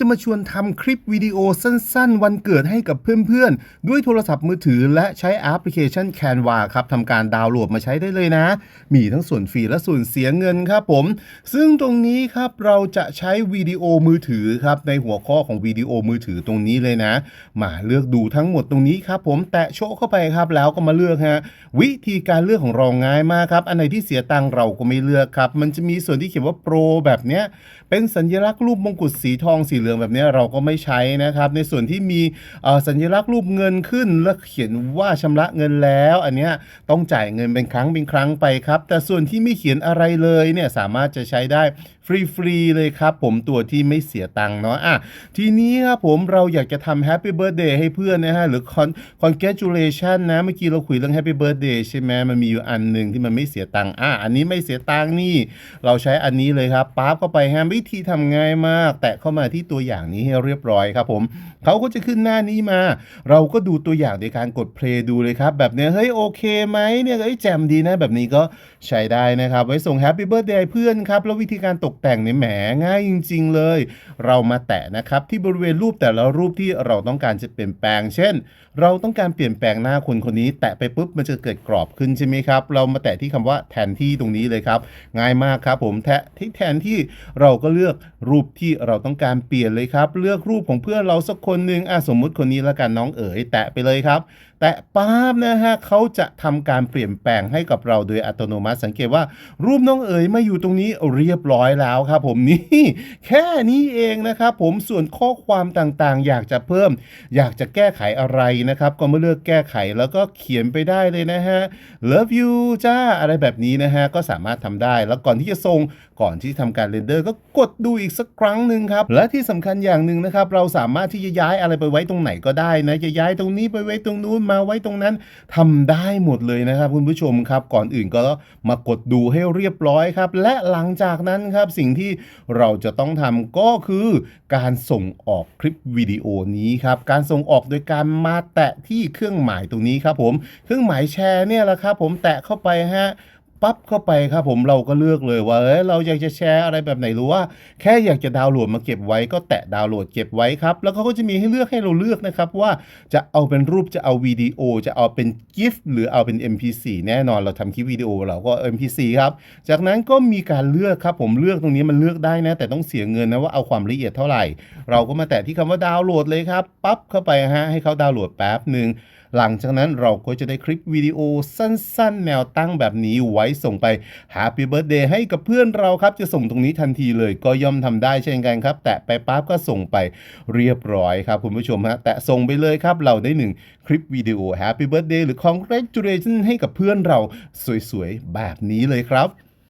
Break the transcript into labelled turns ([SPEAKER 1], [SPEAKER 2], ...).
[SPEAKER 1] จะมาชวนทำคลิปวิดีโอสั้นๆ วันเกิดให้กับเพื่อนๆ ด้วยโทรศัพท์มือถือและใช้แอปพลิเคชัน Canva ครับทำการดาวน์โหลดมาใช้ได้เลยนะ มีทั้งส่วนฟรีและส่วนเสียเงินครับผม ซึ่งตรงนี้ครับเราจะใช้วิดีโอมือถือครับในหัวข้อของวิดีโอมือถือตรงนี้เลยนะ มาเลือกดูทั้งหมดตรงนี้ครับผมแตะโชว์เข้าไปครับแล้วก็มาเลือกฮะวิธีการเลือกของเราง่ายมากครับอันไหนที่เสียตังเราก็ไม่เลือกครับมันจะมีส่วนที่เขียนว่าโปรแบบเนี้ยเป็นสัญลักษณ์รูปมงกุฎสีทองสีเหลืองแบบนี้เราก็ไม่ใช้นะครับ ในส่วนที่มีสัญลักษณ์รูปเงินขึ้น แล้วเขียนว่าชำระเงินแล้ว อันเนี้ยต้องจ่ายเงินเป็นครั้งเป็นครั้งไปครับ แต่ส่วนที่ไม่เขียนอะไรเลยเนี่ยสามารถจะใช้ได้ฟรีๆเลยครับ ผมตัวที่ไม่เสียตังค์เนาะอะทีนี้ครับผมเราอยากจะทำ Happy Birthday ให้เพื่อนนะฮะ หรือ Con Congratulation นะ เมื่อกี้เราคุยเรื่อง Happy Birthday ใช่ไหมมันมีอยู่อันหนึ่งที่มันไม่เสียตังค์อะอันนี้ไม่เสียตังค์นี่ เราใช้อันนี้เลยครับปั๊บเข้าไปฮะวิธีทำง่ายมาก แตะเข้ามาที่ตัวอย่างนี้ให้เรียบร้อยครับผมเขาก็จะขึ้นหน้านี้มา เราก็ดูตัวอย่างในการกดเพลย์ดูเลยครับแบบเนี้ยเฮ้ยโอเคไหมเนี่ยเอ้ยแจมดีนะแบบนี้ก็ใช้ได้นะครับ ไว้ส่ง Happy Birthday เพื่อนครับ แล้ววิธีการตกแต่งเนี่ยแหมง่ายจริง ๆ เลย เรามาแตะนะครับที่บริเวณรูปแต่ละรูปที่เราต้องการจะเปลี่ยนแปลง เช่น เราต้องการเปลี่ยนแปลงหน้าคนคนนี้ แตะไปปุ๊บมันจะเกิดกรอบขึ้นใช่ไหมครับ เรามาแตะที่คำว่าแทนที่ตรงนี้เลยครับ ง่ายมากครับผมแทะที่แทนที่เราก็เลือกรูปที่เราต้องการเปลี่ยนเลยครับ เลือกรูปของเพื่อนเราสักคนหนึ่งอะสมมุติคนนี้ละกันน้องเอ๋ยแตะไปเลยครับ แตะปั๊บนะฮะเขาจะทำการเปลี่ยนแปลงให้กับเราโดยอัตโนมัติสังเกตว่ารูปน้องเอ๋ยมาอยู่ตรงนี้เรียบร้อยแล้วครับผมนี่แค่นี้เองนะครับผมส่วนข้อความต่างๆ อยากจะเพิ่ม อยากจะแก้ไขอะไรนะครับก็มาเลือกแก้ไขแล้วก็เขียนไปได้เลยนะฮะ love you จ้าอะไรแบบนี้นะฮะก็สามารถทำได้ แล้วก่อนที่จะส่งก่อนที่ทำการเรนเดอร์ก็กดดูอีกสักครั้งหนึ่งครับและที่สำคัญอย่างหนึ่งนะครับเราสามารถที่จะย้ายอะไรไปไว้ตรงไหนก็ได้นะจะย้ายตรงนี้ไปไว้ตรงนู้นมาไว้ตรงนั้นทำได้หมดเลยนะครับคุณผู้ชมครับ ก่อนอื่นก็มากดดูให้เรียบร้อยครับ และหลังจากนั้นครับสิ่งที่เราจะต้องทำก็คือการส่งออกคลิปวิดีโอนี้ครับ การส่งออกโดยการมาแตะที่เครื่องหมายตรงนี้ครับผม เครื่องหมายแชร์เนี่ยแหละครับผมแตะเข้าไปฮะ ปั๊บเข้าไปครับผมเราก็เลือกเลยว่าเอ้ยเราอยากจะแชร์อะไรแบบไหนหรือว่า แค่อยากจะดาวน์โหลดมาเก็บไว้ก็แตะดาวน์โหลดเก็บไว้ครับ แล้วเขาก็จะมีให้เลือกให้เราเลือกนะครับ ว่าจะเอาเป็นรูปจะเอาวิดีโอ จะเอาเป็นกิฟต์หรือเอาเป็น MP4 แน่นอนเราทำคลิปวิดีโอเราก็ MP4 ครับจากนั้นก็มีการเลือกครับผมเลือกตรงนี้มันเลือกได้นะ แต่ต้องเสียเงินนะว่าเอาความละเอียดเท่าไหร่ เราก็มาแตะที่คำว่าดาวน์โหลดเลยครับปั๊บเข้าไปฮะให้เขาดาวน์โหลดแป๊บหนึ่ง หลังจากนั้นเราก็จะได้คลิปวิดีโอสั้นๆ แนวตั้งแบบนี้ไว้ส่งไป Happy Birthday ให้กับเพื่อนเราครับ จะส่งตรงนี้ทันทีเลยก็ย่อมทำได้เช่นกันครับ แตะไปปั๊บก็ส่งไปเรียบร้อยครับคุณผู้ชมฮะแตะส่งไปเลยครับ เราได้หนึ่งคลิปวิดีโอ Happy Birthday หรือ Congratulations ให้กับเพื่อนเราสวยๆ แบบนี้เลยครับ